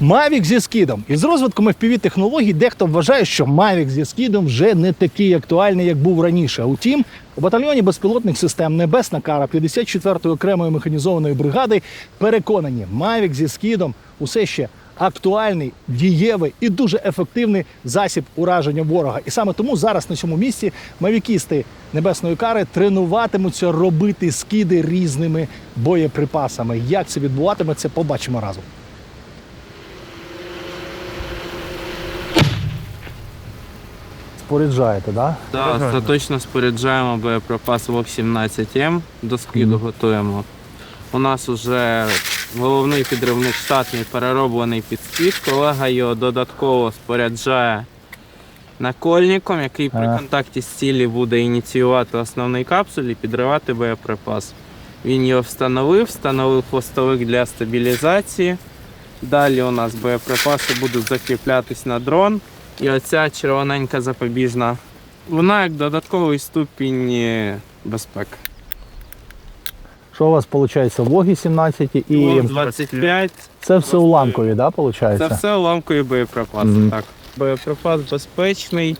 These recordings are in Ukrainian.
Mavic зі скидом. Із розвитком fpv технологій дехто вважає, що Mavic зі скидом вже не такий актуальний, як був раніше. Утім, у батальйоні безпілотних систем Небесна кара 54-ї окремої механізованої бригади переконані, Mavic зі скидом усе ще актуальний, дієвий і дуже ефективний засіб ураження ворога. І саме тому зараз на цьому місці мавікісти небесної кари тренуватимуться робити скиди різними боєприпасами. Як це відбуватиметься, побачимо разом. Споряджаєте, так? Да? Да, остаточно споряджаємо боєприпас ВОК-17М, до скиду готуємо. У нас вже головний підривник штатний перероблений під скид. Колега його додатково споряджає накольником, який при контакті з цілі буде ініціювати основний капсуль і підривати боєприпас. Він його встановив, встановив хвостовик для стабілізації. Далі у нас боєприпаси будуть закріплятись на дрон. І оця червоненька запобіжна, вона як додатковий ступінь е, безпеки. Що у вас виходить? Воги 17 і 25 це все уламкові, да, виходить? це все уламкові боєприпаси. Мгм. Так. Боєприпас безпечний,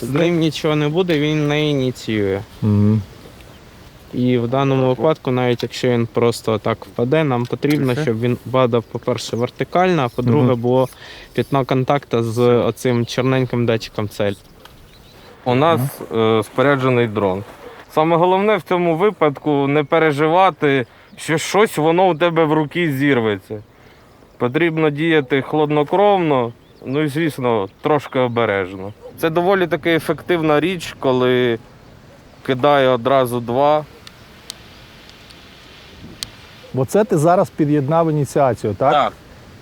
з ним нічого не буде, він не ініціює. Мгм. І в даному випадку, навіть якщо він просто так впаде, нам потрібно, щоб він падав, по-перше, вертикально, а по-друге, було пітно контакту з оцим чорненьким датчиком цель. У нас е, споряджений дрон. Саме головне в цьому випадку не переживати, що щось воно у тебе в руки зірветься. Потрібно діяти хладнокровно, ну і звісно, трошки обережно. Це доволі таки ефективна річ, коли кидає одразу два. Бо це ти зараз під'єднав ініціацію, так? Так.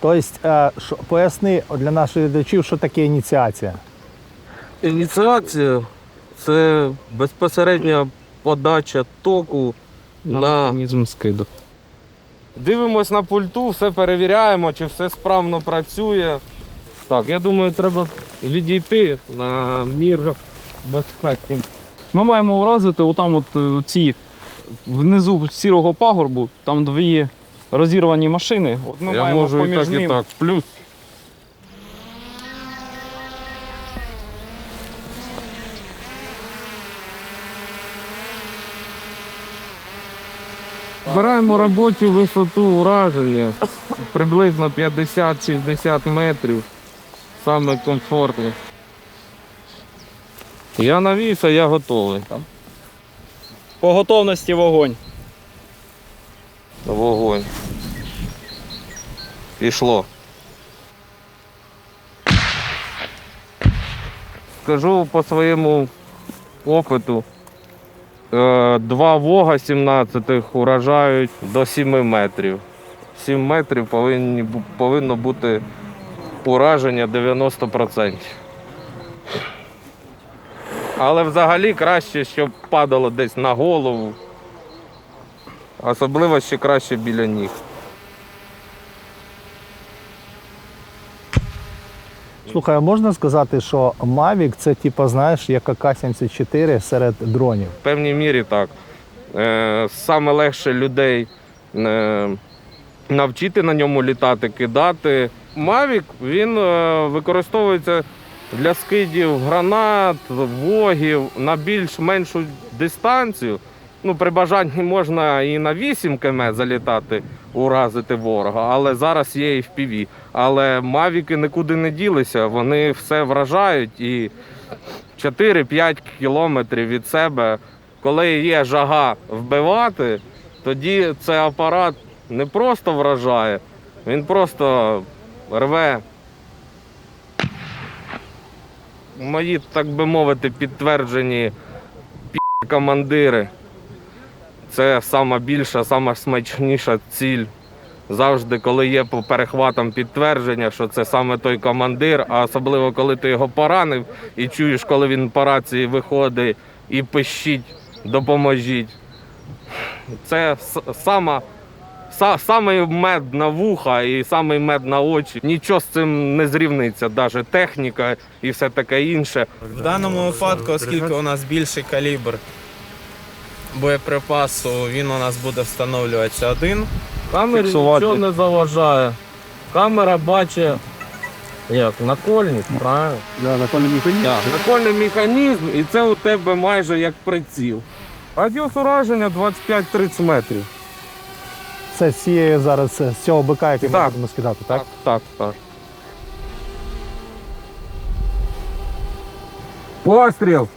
Тобто, е, що- поясни для наших глядачів, що таке ініціація. Ініціація це безпосередня подача току На на механізм скиду. Дивимось на пульту, все перевіряємо, чи все справно працює. Так, я думаю, треба відійти на мір безпеки. Ми маємо уразити отам от е, ці внизу сірого пагорбу, там дві розірвані машини. От ми я маємо можу і поміж так, і так. Плюс. Збираємо робочу висоту ураження приблизно 50-60 метрів. Саме комфортно. Я навівся, я готовий. По готовності вогонь. Вогонь. Пішло. Скажу по своєму опиту. Е, Два вога 17 уражають до 7 метрів. 7 метрів повинні, повинно бути ураження 90%. Але взагалі краще, щоб падало десь на голову. Особливо ще краще біля ніг. Слухай, а можна сказати, що Mavic це, типу, знаєш, як АК-74 серед дронів. В певній мірі так. Е, Саме легше людей е, навчити на ньому літати, кидати. Mavic він е, використовується для скидів гранат, вогів на більш-меншу дистанцію. Ну, при бажанні можна і на 8 км залітати, уразити ворога, але зараз є і FPV. Але мавіки нікуди не ділися, вони все вражають і 4-5 кілометрів від себе, коли є жага вбивати, тоді цей апарат не просто вражає, він просто рве. Мої, так би мовити, підтверджені пі- командири. Це сама більша, сама смачніша ціль. Завжди, коли є по перехватам підтвердження, що це саме той командир, а особливо коли ти його поранив і чуєш, коли він по рації виходить і пищить, допоможіть. Це сама, са, самий мед на вуха і самий мед на очі. Нічого з цим не зрівниться, навіть техніка і все таке інше. В даному випадку, оскільки у нас більший калібр боєприпасу, він у нас буде встановлюватися один. Камері Фіксувати. нічого не заважає. Камера бачить як накольник, правильно? Да, накольний механізм. Так, накольний механізм, і це у тебе майже як приціл. Радіус ураження 25-30 метрів. Це з цієї зараз з цього бика, який ми Так. будемо скидати, так? Так, так. Постріл!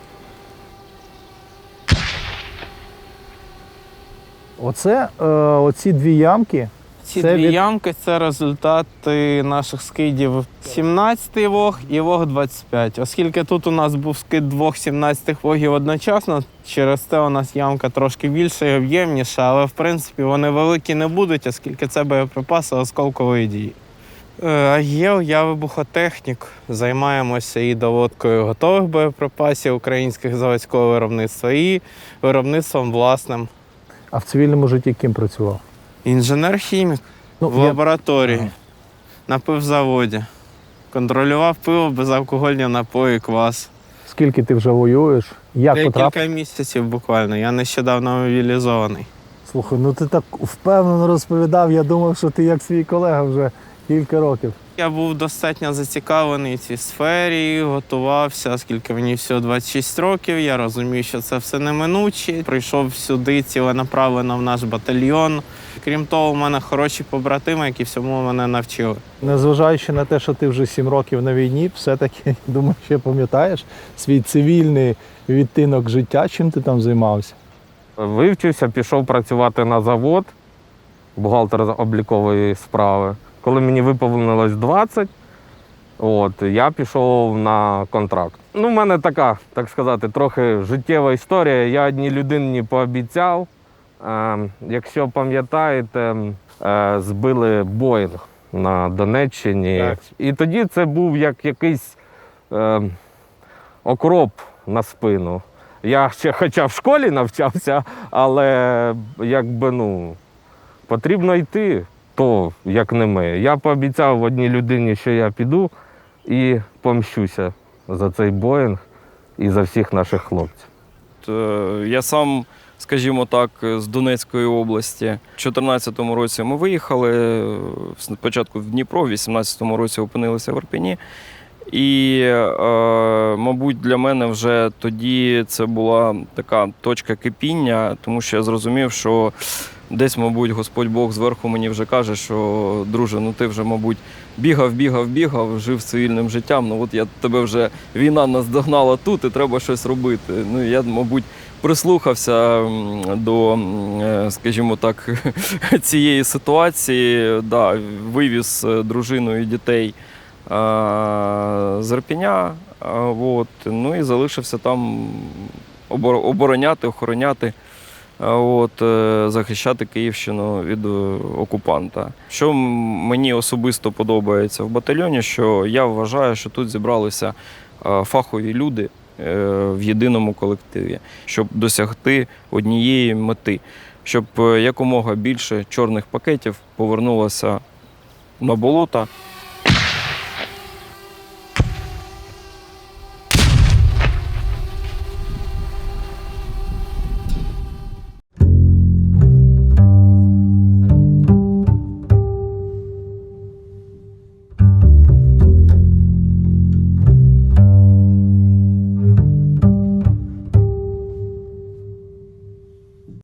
Оце е, оці дві ямки. Ці Це дві від- ямки це результати наших скидів 17-й вог і вог 25. Оскільки тут у нас був скид двох 17-х вогів одночасно, через це у нас ямка трошки більша і об'ємніша, але в принципі вони великі не будуть, оскільки це боєприпаси осколкової дії. Е, А є я вибухотехнік. Займаємося і доводкою готових боєприпасів українських заводського виробництва і виробництвом власним. А в цивільному житті ким працював? Інженер-хімік. Ну, в я- лабораторії Ага. на пивзаводі. Контролював пиво, безалкогольні напої, квас. Скільки ти вже воюєш? Як Декілька потрапив? місяців буквально. Я нещодавно мобілізований. Слухай, ну ти так впевнено розповідав. Я думав, що ти як свій колега вже кілька років. Я був достатньо зацікавлений в цій сфері, готувався, оскільки мені всього 26 років. Я розумію, що це все неминуче. Прийшов сюди ціленаправлено в наш батальйон. Крім того, у мене хороші побратими, які всьому мене навчили. Незважаючи на те, що ти вже сім років на війні, все-таки думаю, ще пам'ятаєш свій цивільний відтинок життя, чим ти там займався? Вивчився, пішов працювати на завод, бухгалтер облікової справи. Коли мені виповнилось 20, от, я пішов на контракт. Ну, в мене така, так сказати, трохи життєва історія. Я одній людині пообіцяв. Е, якщо пам'ятаєте, е, збили Боїнг на Донеччині. Так. І тоді це був як якийсь е, окроп на спину. Я ще хоча в школі навчався, але якби ну потрібно йти, то як не ми. Я пообіцяв одній людині, що я піду і помщуся за цей Боїнг і за всіх наших хлопців. Е, Я сам, скажімо так, з Донецької області. У 2014 році ми виїхали е, спочатку в Дніпро, в 2018 році опинилися в Арпіні. І, е, мабуть, для мене вже тоді це була така точка кипіння, тому що я зрозумів, що десь, мабуть, Господь Бог зверху мені вже каже, що друже, ну ти вже, мабуть, бігав, бігав, бігав, жив цивільним життям. Ну от я тебе вже війна наздогнала тут, і треба щось робити. Ну я, мабуть, прислухався до, е, скажімо так, цієї ситуації. Да, вивіз е, дружину і дітей е, з Ірпеня. е, От, ну і залишився там обороняти, охороняти. От, е, захищати Київщину від е, окупанта. Що мені особисто подобається в батальйоні, що я вважаю, що тут зібралися е, фахові люди в єдиному колективі, щоб досягти однієї мети, щоб якомога більше чорних пакетів повернулося на болота